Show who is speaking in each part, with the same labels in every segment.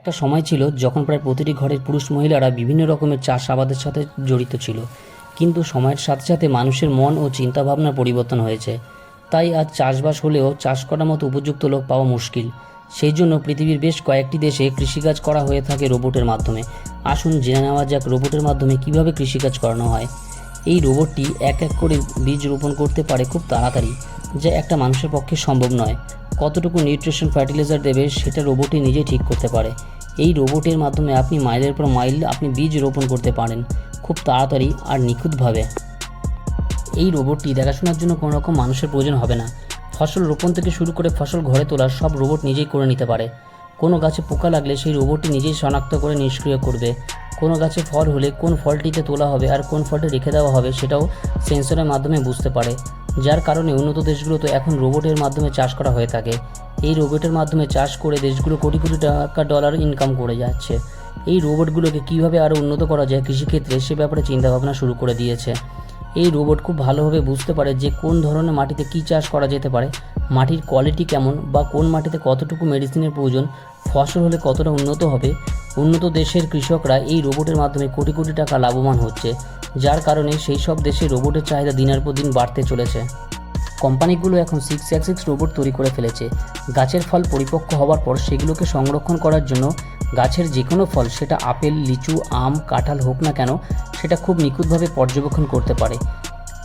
Speaker 1: একটা সময় ছিল যখন প্রায় প্রতিটি ঘরের পুরুষ মহিলারা বিভিন্ন রকমের চাষ আবাদের সাথে জড়িত ছিল। কিন্তু সময়ের সাথে সাথে মানুষের মন ও চিন্তাভাবনার পরিবর্তন হয়েছে। তাই আজ চাষবাস হলেও চাষ করার মতো উপযুক্ত লোক পাওয়া মুশকিল। সেই জন্য পৃথিবীর বেশ কয়েকটি দেশে কৃষিকাজ করা হয়ে থাকে রোবটের মাধ্যমে। আসুন জেনে নেওয়া যাক রোবটের মাধ্যমে কীভাবে কৃষিকাজ করানো হয়। এই রোবটটি এক এক করে বীজ রোপণ করতে পারে খুব তাড়াতাড়ি, যা একটা মানুষের পক্ষে সম্ভব নয়। কতটুকু নিউট্রিশন ফার্টিলাইজার দেবে সেটা রোবটই নিজে ঠিক করতে পারে। এই রোবটের মাধ্যমে আপনি মাইলের পর মাইল আপনি বীজ রোপণ করতে পারেন, খুব তাড়াতাড়ি আর নিখুঁতভাবে। এই রোবটটি দেখাশোনার জন্য কোনো রকম মানুষের প্রয়োজন হবে না। ফসল রোপণ থেকে শুরু করে ফসল ঘরে তোলা সব রোবট নিজেই করে নিতে পারে। কোনো গাছে পোকা লাগলে সেই রোবটটি নিজেই শনাক্ত করে নিষ্ক্রিয় করবে। কোনো গাছে ফল হলে কোন ফলটিতে তোলা হবে আর কোন ফলটি রেখে দেওয়া হবে সেটাও সেন্সরের মাধ্যমে বুঝতে পারে। যার কারণে উন্নত দেশগুলোতে এখন রোবটের মাধ্যমে চাষ করা হয়ে থাকে। এই রোবটের মাধ্যমে চাষ করে দেশগুলো কোটি কোটি টাকা ডলার ইনকাম করে যাচ্ছে। এই রোবটগুলোকে কীভাবে আরও উন্নত করা যায় কৃষিক্ষেত্রে সে ব্যাপারে চিন্তাভাবনা শুরু করে দিয়েছে। এই রোবট খুব ভালোভাবে বুঝতে পারে যে কোন ধরনের মাটিতে কী চাষ করা যেতে পারে, মাটির কোয়ালিটি কেমন বা কোন মাটিতে কতটুকু মেডিসিনের প্রয়োজন, ফসল হলে কতটা উন্নত হবে উন্নত দেশের কৃষকরা এই রোবটের মাধ্যমে কোটি কোটি টাকা লাভবান হচ্ছে, যার কারণে সেই সব দেশে রোবটের চাহিদা দিনের পর দিন বাড়তে চলেছে। কোম্পানিগুলো এখন সিক্স সিক্স রোবট তৈরি করে ফেলেছে। গাছের ফল পরিপক্ক হওয়ার পর সেগুলোকে সংরক্ষণ করার জন্য গাছের যে কোনো ফল, সেটা আপেল, লিচু, আম, কাঁঠাল হোক না কেন, সেটা খুব নিখুঁতভাবে পর্যবেক্ষণ করতে পারে।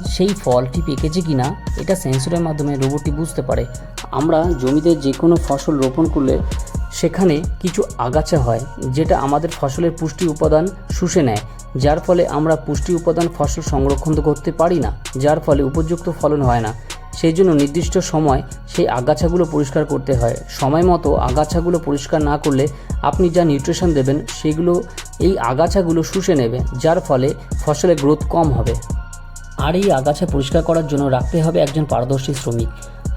Speaker 1: সেই ফলটি পেকেছে কি না, এটা সেন্সরের মাধ্যমে রোবটটি বুঝতে পারে। আমরা জমিতে যে কোনো ফসল রোপণ করলে সেখানে কিছু আগাছা হয়, যেটা আমাদের ফসলের পুষ্টি উপাদান শুষে নেয়, যার ফলে আমরা পুষ্টি উপাদান ফসল সংরক্ষণ করতে পারি না, যার ফলে উপযুক্ত ফলন হয় না। সেই জন্য নির্দিষ্ট সময় সেই আগাছাগুলো পরিষ্কার করতে হয়। সময় মতো আগাছাগুলো পরিষ্কার না করলে আপনি যা নিউট্রিশন দেবেন, সেগুলো, এই আগাছাগুলো শুষে নেবে, যার ফলে ফসলের গ্রোথ কম হবে। আর এই আগাছা পরিষ্কার করার জন্য রাখতে হবে একজন পারদর্শী শ্রমিক।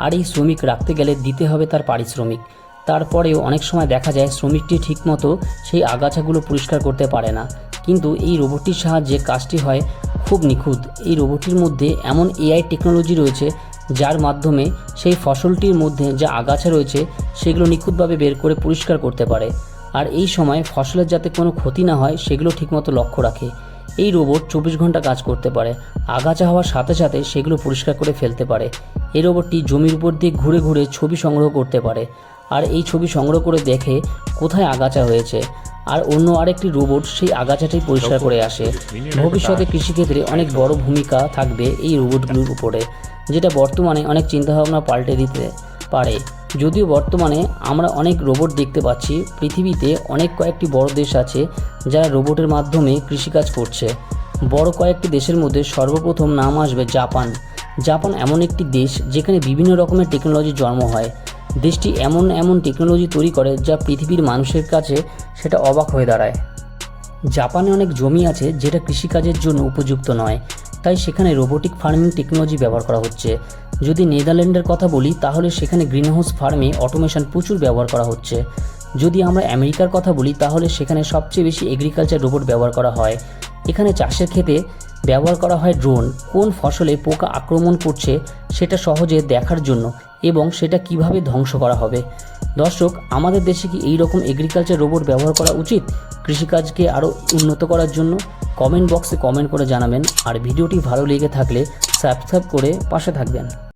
Speaker 1: আর এই শ্রমিক রাখতে গেলে দিতে হবে তার পারিশ্রমিক। তারপরেও অনেক সময় দেখা যায় শ্রমিকটি ঠিকমতো সেই আগাছাগুলো পরিষ্কার করতে পারে না। কিন্তু এই রোবটটির সাহায্যে কাজটি হয় খুব নিখুঁত। এই রোবটটির মধ্যে এমন এআই টেকনোলজি রয়েছে যার মাধ্যমে সেই ফসলটির মধ্যে যা আগাছা রয়েছে সেগুলো নিখুঁতভাবে বের করে পরিষ্কার করতে পারে। আর এই সময় ফসলের যাতে কোনো ক্ষতি না হয় সেগুলো ঠিকমতো লক্ষ্য রাখে। এই রোবট চব্বিশ ঘণ্টা কাজ করতে পারে। আগাছা হওয়ার সাথে সাথে সেগুলো পরিষ্কার করে ফেলতে পারে। এই রোবটটি জমির উপর দিয়ে ঘুরে ঘুরে ছবি সংগ্রহ করতে পারে। আর এই ছবি সংগ্রহ করে দেখে কোথায় আগাছা হয়েছে। আর অন্য আরেকটি রোবট সেই আগাছাটাই পরিষ্কার করে আসে। ভবিষ্যতে কৃষিক্ষেত্রে অনেক বড় ভূমিকা থাকবে এই রোবটগুলোর উপরে, যেটা বর্তমানে অনেক চিন্তাভাবনা পাল্টে দিতে পারে। যদিও বর্তমানে আমরা অনেক রোবট দেখতে পাচ্ছি, পৃথিবীতে অনেক কয়েকটি বড় দেশ আছে যারা রোবটের মাধ্যমে কৃষিকাজ করছে। বড় কয়েকটি দেশের মধ্যে সর্বপ্রথম নাম আসবে জাপান। জাপান এমন একটি দেশ যেখানে বিভিন্ন রকমের টেকনোলজি জন্ম হয়। দেশটি এমন এমন টেকনোলজি তৈরি করে যা পৃথিবীর মানুষের কাছে সেটা অবাক হয়ে দাঁড়ায়। জাপানে অনেক জমি আছে যেটা কৃষিকাজের জন্য উপযুক্ত নয়, তাই সেখানে রোবোটিক ফার্মিং টেকনোলজি ব্যবহার করা হচ্ছে। যদি নেদারল্যান্ডের কথা বলি, তাহলে সেখানে গ্রিনহাউস ফার্মে অটোমেশন প্রচুর ব্যবহার করা হচ্ছে। যদি আমরা আমেরিকার কথা বলি, তাহলে সেখানে সবচেয়ে বেশি এগ্রিকালচার রোবট ব্যবহার করা হয়। এখানে চাষের ক্ষেত্রে ব্যবহার করা হয় ড্রোন, কোন ফসলে পোকা আক্রমণ করছে সেটা সহজে দেখার জন্য এবং সেটা কীভাবে ধ্বংস করা হবে? দর্শক, আমাদের দেশে কি এই রকম এগ্রিকালচার রোবট ব্যবহার করা উচিত? কৃষিকাজকে আরও উন্নত করার জন্য কমেন্ট বক্সে কমেন্ট করে জানাবেন। আর ভিডিওটি ভালো লেগে থাকলে সাবস্ক্রাইব করে পাশে থাকবেন।